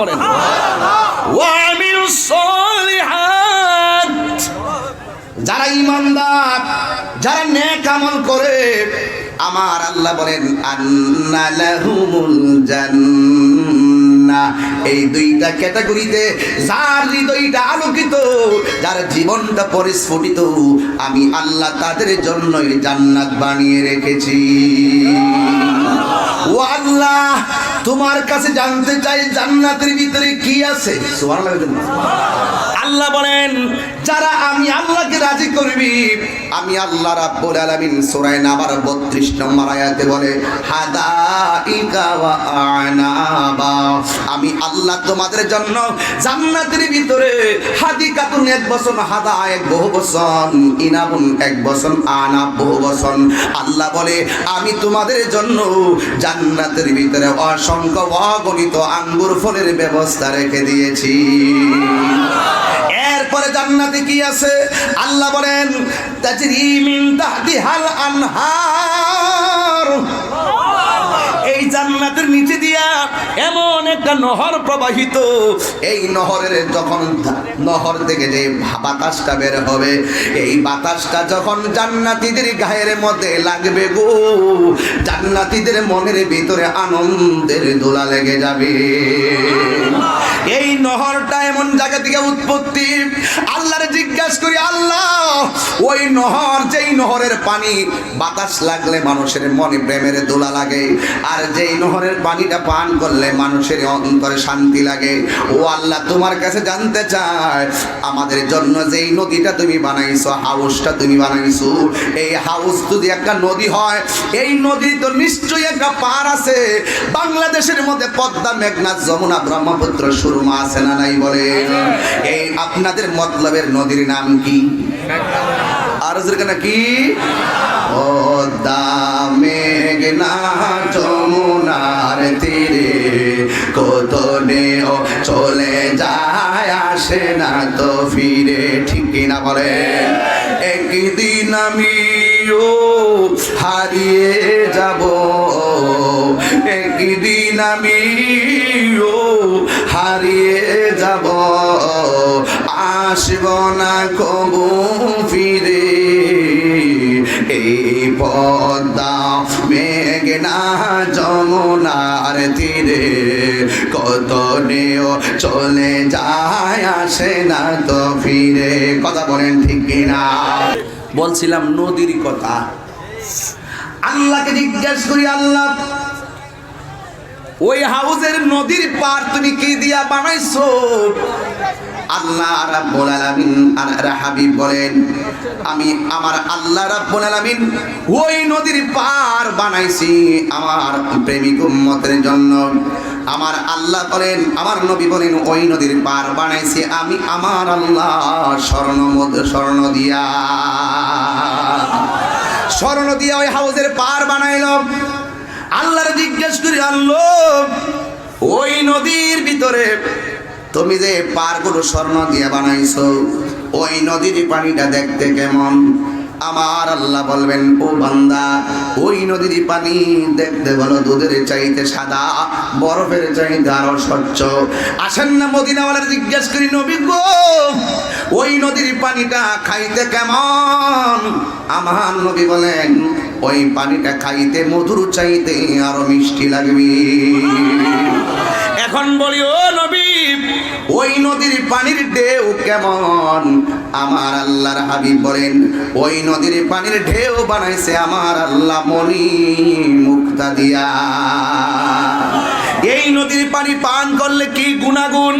বলেন। ওয়া আমিলুস সলিহাত। যারা ইমানদার যারা নেক আমল করে, আমার আল্লাহ বলেন, আন্না লাহুমুল জান্নাহ এই দুইটা ক্যাটাগরিতে যার হৃদয়টা আলোকিত, যার জীবনটা পরিস্ফুটিত, আমি আল্লাহ তাদের জন্যই জান্নাত বানিয়ে রেখেছি। ও আল্লাহ, তোমার কাছে জানতে চাই জান্নাতের ভিতরে কি আছে? আল্লাহ বলেন যারা আমি আল্লাহকে রাজি করবি, আমি আল্লাহ রাব্বুল আলামিন সূরা নাবার 32 নম্বর আয়াতে বলে, হাদাইকা ওয়া আনাবা। আমি আল্লাহ তোমাদের জন্য জান্নাতের ভিতরে হাদিকাতুন এক বছর হাদা এক বহু বছর ইনাবুন এক বছর আনাব বহু বছর আল্লাহ বলে, আমি তোমাদের জন্য জান্নাতের ভিতরে অসংখ্য অগণিত আঙ্গুর ফলের ব্যবস্থা রেখে দিয়েছি। এরপরে জান্নাতে কি আছে? আল্লাহ বলেন নিচে দিয়া এমন একটা নহর প্রবাহিত। এই নহরের যখন নহর থেকে যে বাতাসটা বের হবে, এই বাতাসটা যখন জান্নাতীদের গায়ের মধ্যে লাগবে গো, জান্নাতীদের মনের ভিতরে আনন্দের দোলা লেগে যাবে। এই নহরটা এমন জায়গা থেকে উৎপত্তি। আল্লাহরে জিজ্ঞাসা করি, আল্লাহ, ওই নহর, যেই নহরের পানি বাতাস লাগলে মানুষের মনে প্রেমের দোলা লাগে, আর যেই নহরের পানিটা পান করলে মানুষের অন্তরে শান্তি লাগে। ও আল্লাহ তোমার কাছে জানতে চায়, আমাদের জন্য যেই নদীটা তুমি বানাইছো, হাউসটা তুমি বানাইছো, এই হাউস যদি একটা নদী হয়, এই নদী তো নিশ্চয়ই একটা পার আছে। বাংলাদেশের মধ্যে পদ্মা, মেঘনা, যমুনা, ব্রহ্মপুত্র, সুরমা আছে না নাই বলে? এই আপনাদের মতলবের নদীর নাম কি? আর কি? পদ্মা, মেঘনা যমুনার তীরে কত নেও চলে যায়, আসে না তো ফিরে। ঠিক কিনা বলে একদিন আমিও হারিয়ে যাব। একদিন আমিও হারিয়ে যাব। আসব না কবু ফিরে। এই পদ্মা মেঘনা যমুনার তীরে কত নেও চলে যায়, আসে না তো ফিরে। কথা বলেন ঠিক কিনা? বলছিলাম নদীর কথা। আল্লাহকে জিজ্ঞেস করি, আল্লাহ, ওই হাউজের নদীর পার তুমি কি দিয়া বানাইছো? আল্লাহ রাব্বুল আলামিন আর হাবিব বলেন, আমি আমার আল্লাহ রাব্বুল আলামিন ওই নদীর পার বানাইছি আমার প্রেমিক উম্মতের জন্য। আমার আল্লাহ বলেন, আমার নবী বলেন, ওই নদীর পার বানাইছি আমি আমার আল্লাহ স্বর্ণ স্বর্ণ দিয়া। স্বর্ণ দিয়া ওই হাউজের পার বানাইলাম। আল্লাহর জিজ্ঞেস করি আল্লাহ ওই নদীর ভিতরে তুমি যে পারগুলো স্বর্ণ দিয়ে বানাইছো, ওই নদীর পানিটা দেখতে কেমন? আমার আল্লাহ বলবেন, ও বান্দা, ওই নদীর পানি দেখতে বলো, দুধের চাইতে সাদা, বরফের চাইতে আরও স্বচ্ছ। আসেন না মদিনাওয়ালার জিজ্ঞেস করি, নবী গো, ওই নদীর পানিটা খাইতে কেমন? আমার নবী বলেন, ওই পানিটা খাইতে মধুর চাইতে আরও মিষ্টি লাগবে। এখন বলি, ও নবী, ওই নদীর পানির ঢেউ কেমন? আমার আল্লাহর হাবিব বলেন, ওই নদীর পানির ঢেউ বানাইছে আমার আল্লাহ মনি মুক্তা দিয়া এই নদীর পানি পান করলে কি গুণাগুণ?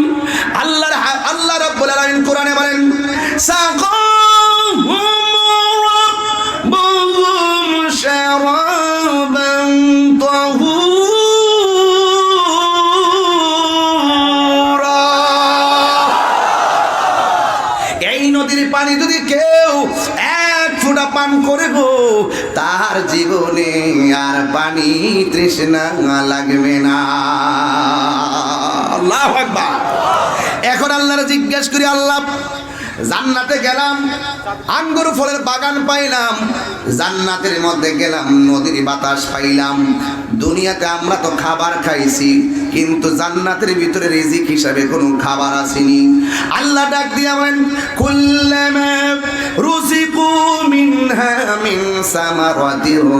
আল্লাহর আল্লাহ রব্বুল আলামিন কোরআনে বলেন সাকাহুম রাব্বুহুম শারা নদীর পানি যদি কেউ এক ফোঁটা পান করে গো, তার জীবনে আর পানি তৃষ্ণা লাগবে না। আল্লাহ এখন আল্লাহর জিজ্ঞেস করি, আল্লাহ, জান্নাতে গেলাম, আঙ্গুর ফলের বাগান পাইলাম, জান্নাতের মধ্যে গেলাম, নদীর বাতাস পাইলাম দুনিয়াতে আমরা তো খাবার খাইছি, কিন্তু জান্নাতের ভিতরে রিজিক হিসাবে কোনো খাবার আসেনি। আল্লাহ ডাক দিয়ে বলেন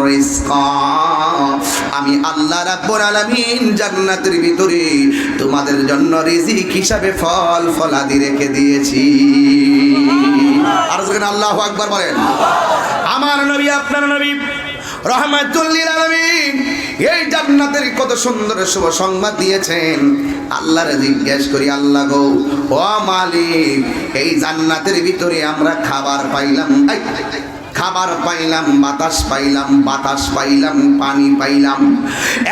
রিজকা। আমি আল্লাহ রাব্বুল আলামিন জান্নাতের ভিতরে তোমাদের জন্য রিজিক হিসাবে ফল ফলাদি রেখে দিয়েছি। আর যখন আল্লাহু আকবার বলেন। আমার নবী, আপনার নবী রহমাতুল্লিল আলামিন, এই জান্নাতের কত সুন্দর শুভ সংবাদ দিয়েছেন। আল্লাহরে জিজ্ঞেস করি, আল্লাহ গো, ও মালিক, এই জান্নাতের ভিতরে আমরা খাবার পাইলাম খাবার পাইলাম, বাতাস পাইলাম বাতাস পাইলাম, পানি পাইলাম।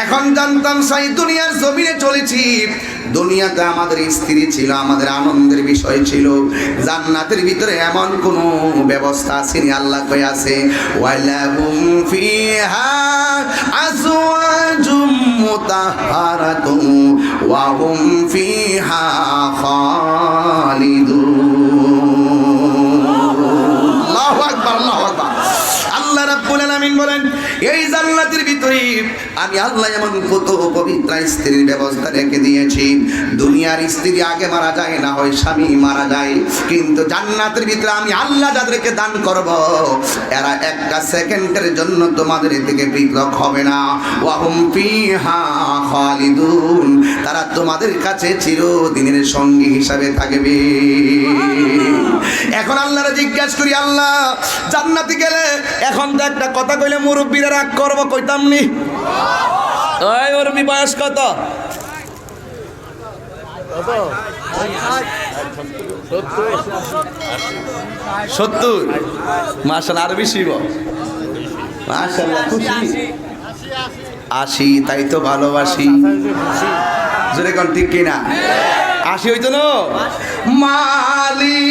এখন জানতাম সাই দুনিয়ার জমিনে চলেছি দুনিয়াতে আমাদের স্ত্রী ছিল, আমাদের আনন্দের বিষয় ছিল। জান্নাতের ভিতরে এমন কোনো ব্যবস্থা আসেনি, আল্লাহ কই আছে, ওয়ালাহুম ফিহা ওয়া হুম ফিহা খালিদুন। আল্লাহু আকবার আল্লাহু আকবার। আল্লাহ রাব্বুল আলামিন বলেন, এই আমি আল্লাহ এমন কত পবিত্র স্ত্রীর ব্যবস্থা রেখে দিয়েছি। দুনিয়ার স্ত্রী আগে মারা যায়, না হয় স্বামী মারা যায়। কিন্তু জান্নাতের ভিতরে আমি আল্লাহ যাদেরকে দান করব, এরা একটা সেকেন্ডের জন্য তোমাদের থেকে পৃথক হবে না। ওয়াহুম খালিদুন, তারা তোমাদের কাছে চিরদিনের সঙ্গী হিসাবে থাকবে। এখন আল্লাহরে জিজ্ঞাসা করি, আল্লাহ, জান্নাতে গেলে এখন তো একটা কথা কইলে মুরব্বীরা রাগ করব, কইতাম নি? ওই বয়স কত? সত্তর। মাসাল আর বেশি মাসাল্লাহ খুশি? আশি, তাই তো ভালোবাসি। জোরে কোন, ঠিক কিনা? আশি হইতো না? মালি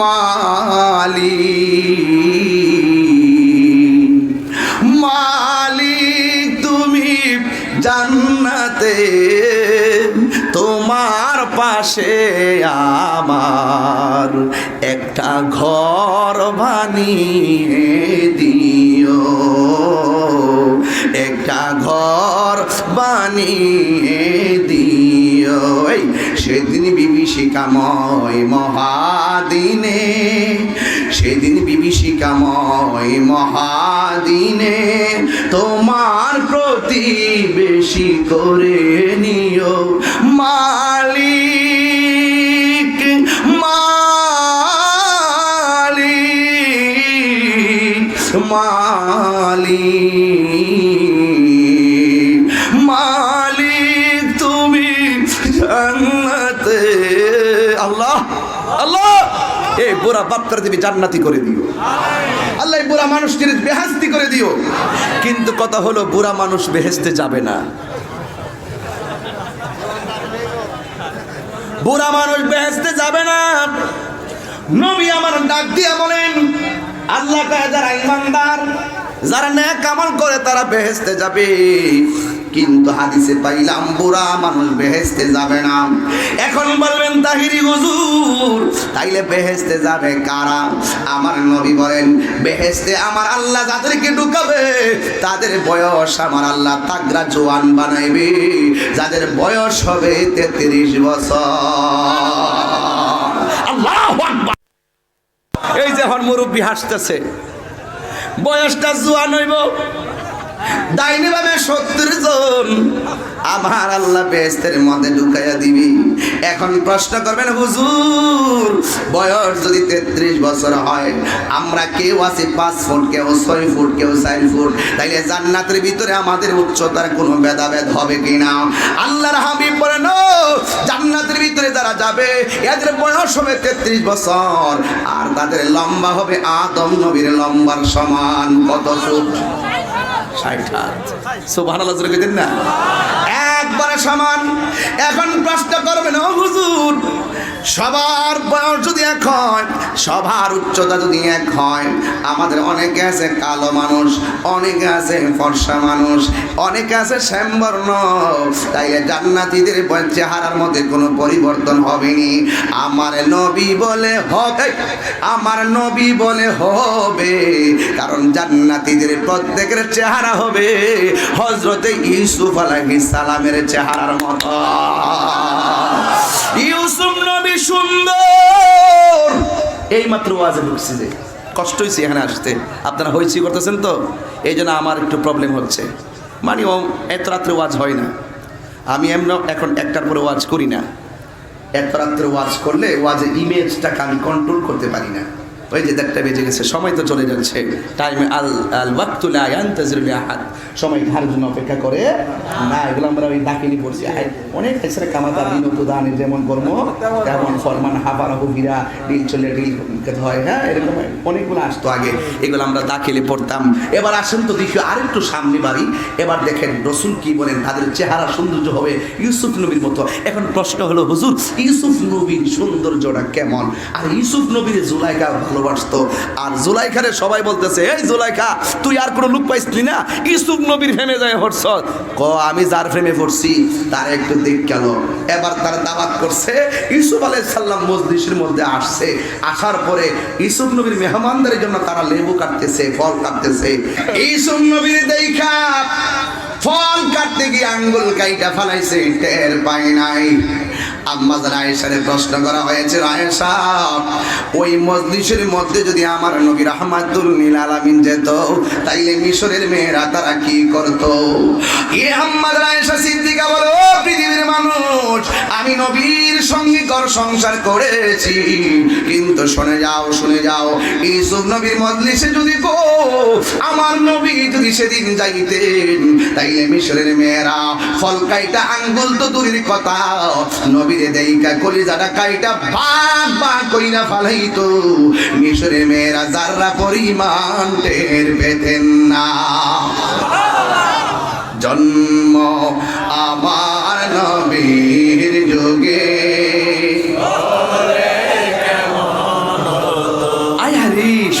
মালি মালিক তুমি জান্নাতে, তোমার পাশে আমার একটা ঘর বানিয়ে দিও, একটা ঘর বানিয়ে বিভীষিকাময় মহাদিনে সেদিন বিভীষিকাময় মহাদিনে তোমার প্রতি বেশি করে নিও মালিক মালিক বুড়া বাপ করে দিবি জান্নাতি করে দিও। আল্লাহ বুড়া মানুষটির বেহাস্তি করে দিও। কিন্তু কথা হলো বুড়া মানুষ বেহেস্তে যাবে না। বুড়া মানুষ বেহেস্তে যাবে না। নবী আমার ডাক দিয়া বলেন আল্লাহ যারা ইমানদার যারা ন্যাক আমল করে তারা বেহেস্তে যাবে। কিন্তু হাদিসে পাইলাম, বুড়া মানুষ বেহেস্তে যাবে না। এখন বলবেন, তাহিরি হুজুর, তাইলে বেহেস্তে যাবে কারা? আমার নবী বলেন বেহেস্তে আমার আল্লাহ যাদেরকে ঢুকাবে, তাদের বয়স আমার আল্লাহ তাগরা জোয়ান বানাইবে। যাদের বয়স হবে তেত্রিশ বছর। এই যে এখন মুরব্বী হাসতেছে, বয়সটা জোয়ান হইব। ডাইনি ভাবে সত্তর জন। আমার আল্লাহ বেহেস্তের মধ্যে ঢুকাইয়া দিবি। এখন প্রশ্ন করবেন হুজুর বয়স যদি তেত্রিশ বছর হয় আমরা কেউ আছি পাঁচ ফুট কেউ ছয় ফুট কেউ চার ফুট তাইলে জান্নাতের ভিতরে আমাদের উচ্চতার কোনো ভেদাভেদ হবে কিনা? আল্লাহর হাবিব বলেন "ও, জান্নাতের ভিতরে যারা যাবে এদের বয়স হবে তেত্রিশ বছর আর তাদের লম্বা হবে আদম নবীর লম্বার সমান কত ফুট? একবারে সমান। এখন প্রশ্ন করবেন ও হুজুর সবার বয়স যদি এক হয়, সবার উচ্চতা যদি এক হয়, আমাদের অনেকে আছে কালো মানুষ, অনেকে আছে ফর্সা মানুষ, অনেকে আছে শ্যামবর্ণ। তাইলে জান্নাতীদের চেহারার মধ্যে কোনো পরিবর্তন হবেনি। আমার নবী বলে হবে, আমার নবী বলে হবে, কারণ জান্নাতীদের প্রত্যেকের চেহারা হবে হজরতে ইউসুফ আলাইহিস সালামের চেহারার মতো। ইউসুফ নবী সুন্দর। এই মাত্র ওয়াজে ঢুকছি যে। কষ্ট হয়েছে এখানে আসতে। আপনারা হয়েছি করতেছেন তো? এই জন্য আমার একটু প্রবলেম হচ্ছে। মানে এত রাত্রে ওয়াজ হয় না। আমি এমন এখন একটার পরে ওয়াজ করি না। এত রাত্রে ওয়াজ করলে ওয়াজের ইমেজটাকে আমি কন্ট্রোল করতে পারি না। ওই যে দেড়টা বেজে গেছে, সময় তো চলে যাচ্ছে। টাইম আল আল ওয়াক্তুল আয়ান তাজরুল আহাদ সময় কার জন্য অপেক্ষা করে না, এগুলো আমরা ওই দাখিলি পড়ছি। অনেক এসরে কামাতা দান যেমন কর্ম, তেমন ফরমান হাফারা হুবিরা ডিল চলে ডিল হয় হ্যাঁ এরকম অনেকগুলো আসতো আগে। এগুলো আমরা দাখিলে পড়তাম। এবার আসেন তো দেখি আরেকটু সামনে বাড়ি। এবার দেখেন রসুল কি বলেন, তাদের চেহারা সৌন্দর্য হবে ইউসুফ নবীর মতো। এখন প্রশ্ন হলো, হুজুর, ইউসুফ নবীর সৌন্দর্যটা কেমন? আর ইউসুফ নবীর জুলাইকা ভালোবাসতো। আর জুলাইখারে সবাই বলতেছে, এই জুলাইখা, তুই আর কোনো লুক পাইসলি না? ইউসুফ নবীর ফেমে যায় হরস ক আমি যার ফ্রেমে পড়ছি, তার একটু দিক গেল এবার তার দাবাত করছে, ইউসুফ আলাইহিস সাল্লাম মজলিসের মধ্যে আসছে। আসার পরে ইউসুফ নবীর মেহমানদের জন্য তারা লেবু কাটতেছে, ফল কাটতেছে। ইউসুফ নবীর দেখা, ফল কাটতে গিয়ে আঙ্গুল কাইটা ফালাইছে, টের পায় নাই। আম্মা আয়েশারে প্রশ্ন করা হয়েছে আয়েশা, ওই মজলিসের মধ্যে যদি আমার নীল আলামিন যেত, তাইলে মিশরের মেয়েরা তারা কি করত? এ আয়েশা সিদ্দিকা বলে পৃথিবীর মানুষ, আমি নবীর সঙ্গে সংসার করেছি। কিন্তু শুনে যাও শুনে যাও, ইউসুফ নবীর মজলিসে যদি গো, আমার নবী যদি সেদিন যাইতেন, তাইলে মিশরের মেয়েরা ফল কাইটা আঙ্গুল তো দূরের কথা নবীরে দেইকা কলিজাটা কাইটা বাগ বাগ কইরা ফালাইতো। মিশরের মেয়েরা যাররা পরিমাণ টের পেতেন না। জন্ম আমার নবীর যুগে।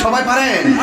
সবাই পারেন?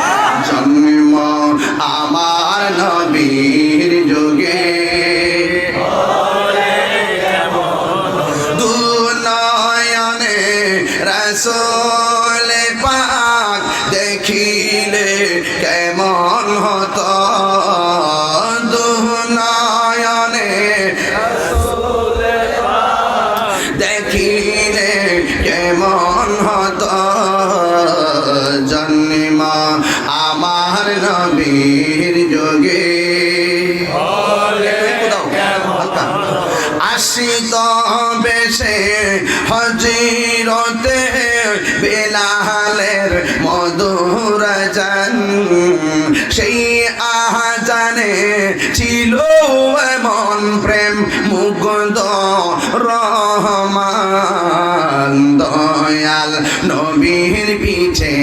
পিছে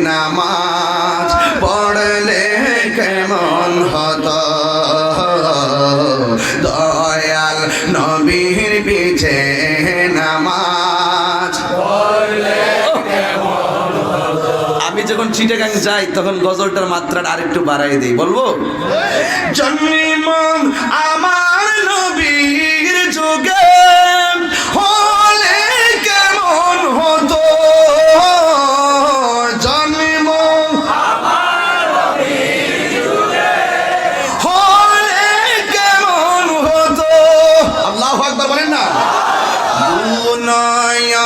নামাজ পড়লে কেমন হতো? দয়াল নবীর পিছে নামাজ আমি যখন চিটাগাং যাই তখন গজলটার মাত্রাটা আরেকটু বাড়াই দিই। বলব? জন্ম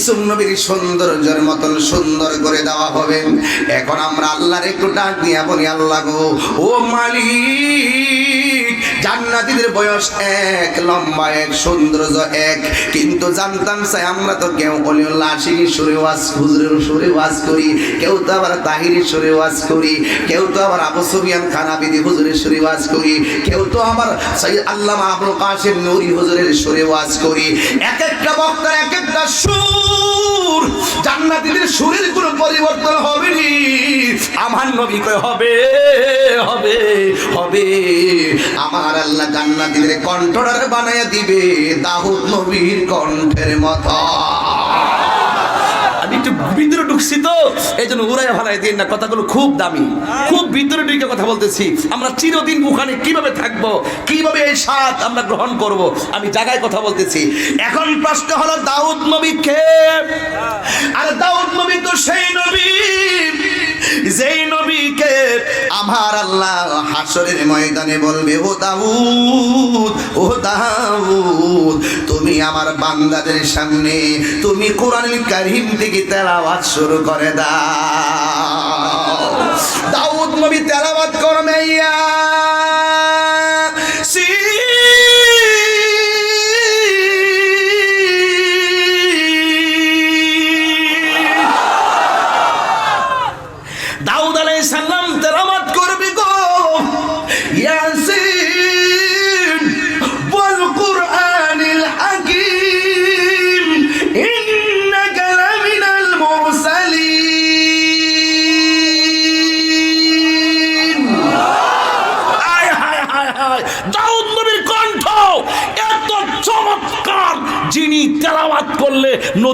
ইসুম নবীর সৌন্দর্যের মতন সুন্দর করে দেওয়া হবে। এখন আমরা আল্লাহর একটু ডাক দিয়া বলি, আল্লাহ গো, ও মালিক, জান্নাতীদের বয়স এক, লম্বা এক, সৌন্দর্য এক। কিন্তু জানতাম স্যার আমরা তো কেউ অলিউল্লাহ আশিকি সুরে ওয়াজ, হুজুরের সুরে ওয়াজ করি, কেউ তো আবার তাহিরের সুরে ওয়াজ করি, কেউ তো আবার আবু সুফিয়ান খানাবিদি হুজুরের সুরে ওয়াজ করি, কেউ তো আবার সৈয়দ আল্লামা আবুল কাসিম নুরি হুজুরের সুরে ওয়াজ করি। এক একটা বক্তার এক একটা সুর জান্নাতীদের সুরের কোনো পরিবর্তন হবে নি আমার নবী কয়, হবে হবে হবে। আমার আল্লাহ জান্নাতীদের কণ্ঠটারে বানাইয়া দিবে, দাউদ নবীর কণ্ঠের মতো। একটু ভিতরে ঢুকছি তো এই জন্য উড়াই ভালাই দিন না, কথাগুলো খুব দামি। খুব ভিতরে ঢুকে কথা বলতেছি। আমরা চিরদিন ওখানে কীভাবে থাকব, কীভাবে এই স্বাদ আমরা গ্রহণ করব, আমি জায়গায় কথা বলতেছি। এখন প্রশ্ন হলো, দাউদ নবী কে? আর দাউদ নবী তো সেই নবী, যেই নবীকে আমার আল্লাহ হাসরের ময়দানে বলবে, ও দাউদ ও দাউদ, তুমি আমার বান্দাদের সামনে, তুমি কোরআনুল কারীম থেকে তেলাওয়াত শুরু করে দাও। দাউদ নবী তেলাওয়াত করবে ইয়া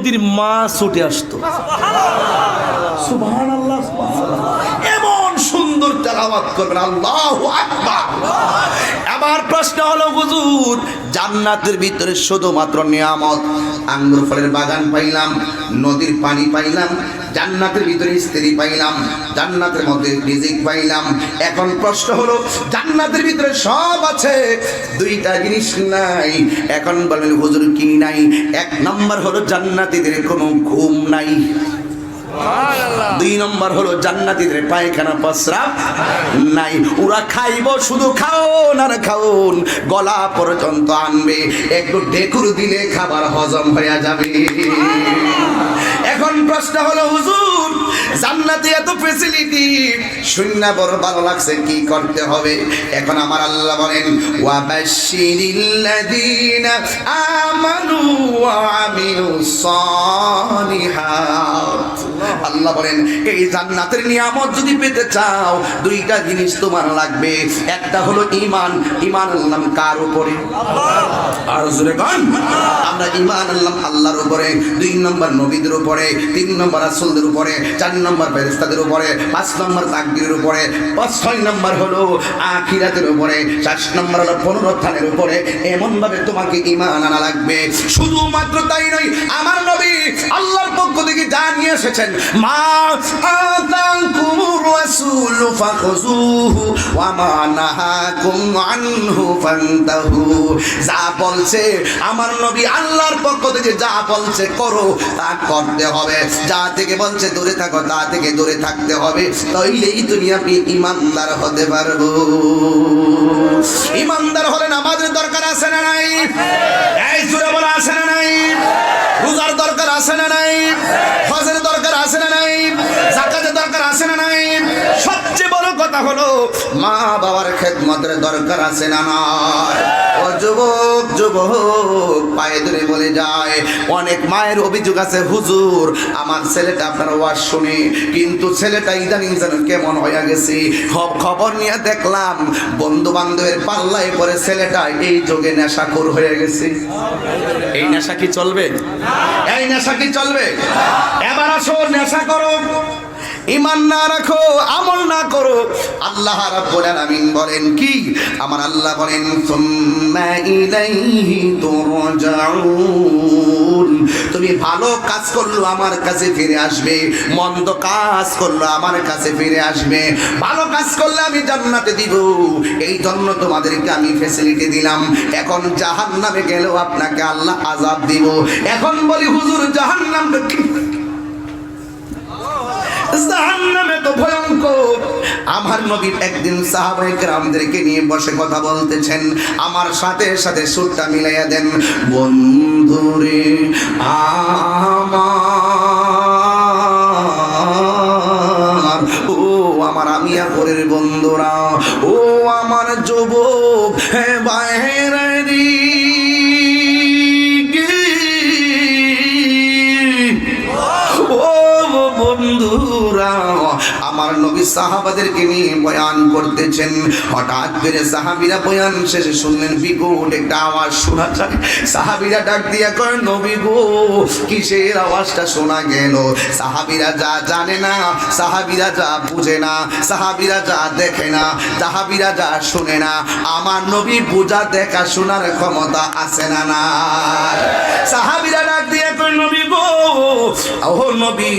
নদীর মাছ উঠে আসতো সুবহানাল্লাহ সুবহানাল্লাহ। এমন সুন্দর তেলাওয়াত করবেন, আল্লাহু আকবার। আমার প্রশ্ন হলো, হুজুর, জান্নাতের ভিতরে শুধুমাত্র নিয়ামত, আঙ্গুর ফলের বাগান পাইলাম, নদীর পানি পাইলাম, জান্নাতের ভিতরে স্ত্রী পাইলাম, জান্নাতের মধ্যে রিজিক পাইলাম। এখন প্রশ্ন হলো, জান্নাতের ভিতরে সব আছে, দুইটা জিনিস নাই। এখন বলবেন, হুজুর, কি নাই? এক নম্বর হলো, জান্নাতীদের কোনো ঘুম নাই। দুই নম্বর হলো জান্নাতিদের পায়খানা প্রস্রাব। নাই, ওরা খাইব শুধু খাওন আর খাওন, গলা পর্যন্ত আনবে। একটু ডেকুর দিলে খাবার হজম হয়ে যাবে। এখন প্রশ্ন হলো, হুজুর জান্নাতে এত ফেসিলিটি শূন্য বড় ভালো লাগছে কি করতে হবে? এখন আমার আল্লাহ বলেন ওয়া বাশিরিল্লাযীনা আমানু ওয়া আমিলুস সালিহাত। আল্লাহ বলেন এই জান্নাতের নিয়ামত যদি পেতে চাও দুইটা জিনিস তোমার লাগবে। একটা হলো ঈমান। ঈমান আনলাম কার উপরে? আর জোরে গান আমরা ঈমান আল্লাহর উপরে দুই নম্বর নবীদের উপরে তিন নম্বর রাসূলদের উপরে চার নম্বর ফেরেশতাদের উপরে, পাঁচ নম্বর তাকবীরের উপরে, পাঁচ, ছয় নম্বর হলো আখিরাতের উপরে, চার নম্বর হলো পুনরুত্থানের উপরে। এমন ভাবে তোমাকে ঈমান আনা লাগবে। শুধুমাত্র তাই নয়, আমার নবী আল্লাহর পক্ষ থেকে যা নিয়ে এসেছেন, মা রাসূল ফাখুযুহু ওয়া মা নাহাকুম আনহু ফান্তাহু। যা বলছে, আমার নবী আল্লাহর পক্ষ থেকে যা বলছে, করো, তা করতে হবে। যা থেকে বলছে, দূরে থাকো, তা থেকে দূরে থাকতে হবে, তাইলেই তুমি আপনি ইমানদার হতে পারব। ইমানদার হলে নামাজের দরকার আছে না নাই? এই জুড়ে বলা, আছে না নাই? রোজার দরকার আছে না নাই? হজের দরকার আছে না নাই? জাকাতের দরকার আছে না নাই? সবচেয়ে কথা হলো মা বাবার খেদমতের দরকার আছে না নয় ও যুবক যুবক পায়ে ধরে বলে যায় অনেক মায়ের অভিযোগ আছে হুজুর আমার ছেলেটা আপনার ওয়াজ শুনে কিন্তু ছেলেটা ইদানিং যেন কেমন হয়ে গেছে। খব- খবর নিয়ে দেখলাম বন্ধু বান্ধবের পাল্লায় পরে ছেলেটা এই যোগে নেশাখোর হয়ে গেছে। এই নেশা কি চলবে? এই নেশা কি চলবে? এবার আসো নেশা করো। ইমান না রাখো, আমল না করো। আল্লাহ রাব্বুল আলামিন বলেন কি? আমার আল্লাহ বলেন, সুম্মা ইলাইহি তুরজাউন। তুমি ভালো কাজ করল, আমার কাছে ফিরে আসবে। মন্দ কাজ করল, আমার কাছে ফিরে আসবে। ভালো কাজ করলে আমি জান্নাতে দিব। এই জন্য তোমাদেরকে আমি ফেসিলিটি দিলাম। এখন জাহান্নামে গেলেও আপনাকে আল্লাহ আজাব দিব। এখন বলি, হুজুর, জাহান্নামটা কি? জাহান্নামে তো ভয়ঙ্কর। আমার নবী একদিন সাহাবায়ে কেরামদেরকে নিয়ে বসে কথা বলতেছেন। আমার সাথে সাথে সুরটা মিলাইয়া দেন বন্ধুরে আমার, ও আমার আমিয়া পরের বন্ধুরা, ও আমার যুবক হে বাইরে সাহাবাদেরকে নিয়ে বয়ান করতেছেন। হঠাৎ করে সাহাবিরা বয়ান শেষে শুনলেন বিকট একটা আওয়াজ শোনা যায়। সাহাবিরা ডাক দিয়া কয়, নবী গো, কিসের আওয়াজটা শোনা গেল? সাহাবিরা যা জানে না, সাহাবিরা যা বুঝে না, সাহাবিরা যা দেখে না, সাহাবিরা যা শুনে না, আমার নবী পূজা দেখা শোনার ক্ষমতা আছে না না সাহাবিরা ডাক দিয়ে কই নবী গো, ও নবী,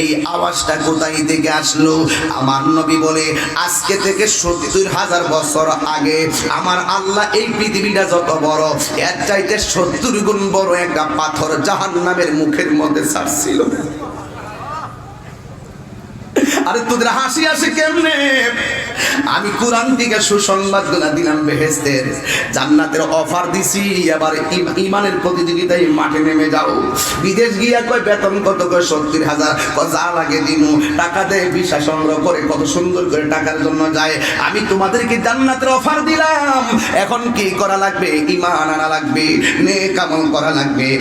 এই আওয়াজটা কোথায় থেকে আসলো? আমার বলে, আজকে থেকে সত্তর হাজার বছর আগে আমার আল্লাহ এই পৃথিবীটা যত বড়, এর চাইতে সত্তর গুণ বড় একটা পাথর জাহান নামের মুখের মধ্যে ছাড়ছিল। আরে তোদের হাসি আসে কেমনে? আমি কোরআন থেকে সুসংবাদগুলা দিলাম বেহেস্তের জান্নাতের অফার দিছি, এবার ইমানের প্রতিযোগিতায় মাঠে নেমে যাও। বিদেশ গিয়া কয়, বেতন কত কয়? সত্তর হাজার। যা লাগে দিনু টাকা দেয় ভিসা সংগ্রহ করে কত সুন্দর করে টাকার জন্য যায়। আমি তোমাদেরকে জান্নাতের অফার দিলাম। এখন কি করা লাগবে? ইমান আনা লাগবে, নেক আমল করা লাগবে।